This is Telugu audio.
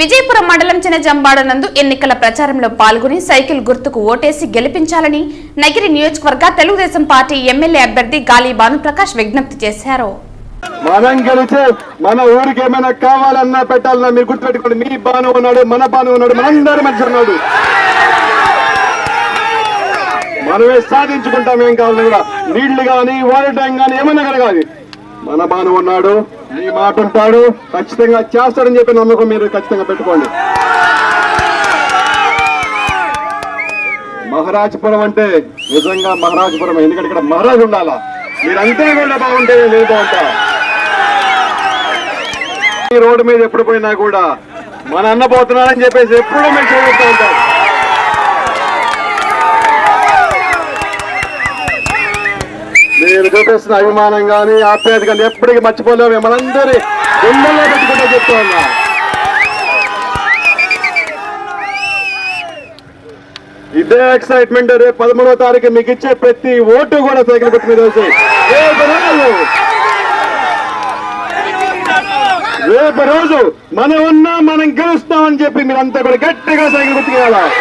విజయపురం మండలం చినజంబాడ నందు ఎన్నికల ప్రచారంలో పాల్గొని సైకిల్ గుర్తుకు ఓటేసి గెలిపించాలని నగిరి నియోజకవర్గ తెలుగుదేశం పార్టీ ఎమ్మెల్యే అభ్యర్థి గాలి భానుప్రకాష్ విజ్ఞప్తి చేశారు. మనం గెలిచే మన ఊరికి ఏమైనా కావాలన్నా పెట్టాలన్నా మీరు గుర్తుపెట్టుకోండి. మీ బాను ఉన్నాడు మన బాను ఉన్నాడు మనందరి మధ్య ఉన్నాడు. మనమే సాధించుకుంటాం ఏం కావాలి? కూడా నీళ్ళు కానీ వాటర్ ట్యాంక్ కానీ ఏమన్నా కలగాలి. మన బాను ఉన్నాడు మీ మాట ఉంటాడు ఖచ్చితంగా చేస్తాడని చెప్పి నమ్మకం మీరు ఖచ్చితంగా పెట్టుకోండి. మహారాజపురం అంటే నిజంగా మహారాజపురం ఎందుకంటే ఇక్కడ మహారాజు ఉండాలా? మీరంతా కూడా బాగుంటే నేను బాగుంటా ఈ రోడ్డు మీద ఎప్పుడు పోయినా కూడా మన అన్న పోతున్నారని చెప్పేసి ఎప్పుడూ మేము చూపిస్తూ ఉంటారు మీరు చూపిస్తున్న అభిమానం కానీ ఆప్యాయత కానీ ఎప్పటికీ మర్చిపోలేము మిమ్మల్ని గుండెల్లో పెట్టుకుంటే చెప్తూ ఉన్నా. ఇదే ఎక్సైట్మెంట్ రేపు పదమూడవ తారీఖు మీకు ఇచ్చే ప్రతి ఓటు కూడా సైకిల్ గుర్తు మీద వచ్చి రేపు రోజు రేపు రోజు మనం ఉన్నా మనం గెలుస్తామని చెప్పి మీరంతా కూడా గట్టిగా సైకిల్ గుర్తుకెళ్ళాలి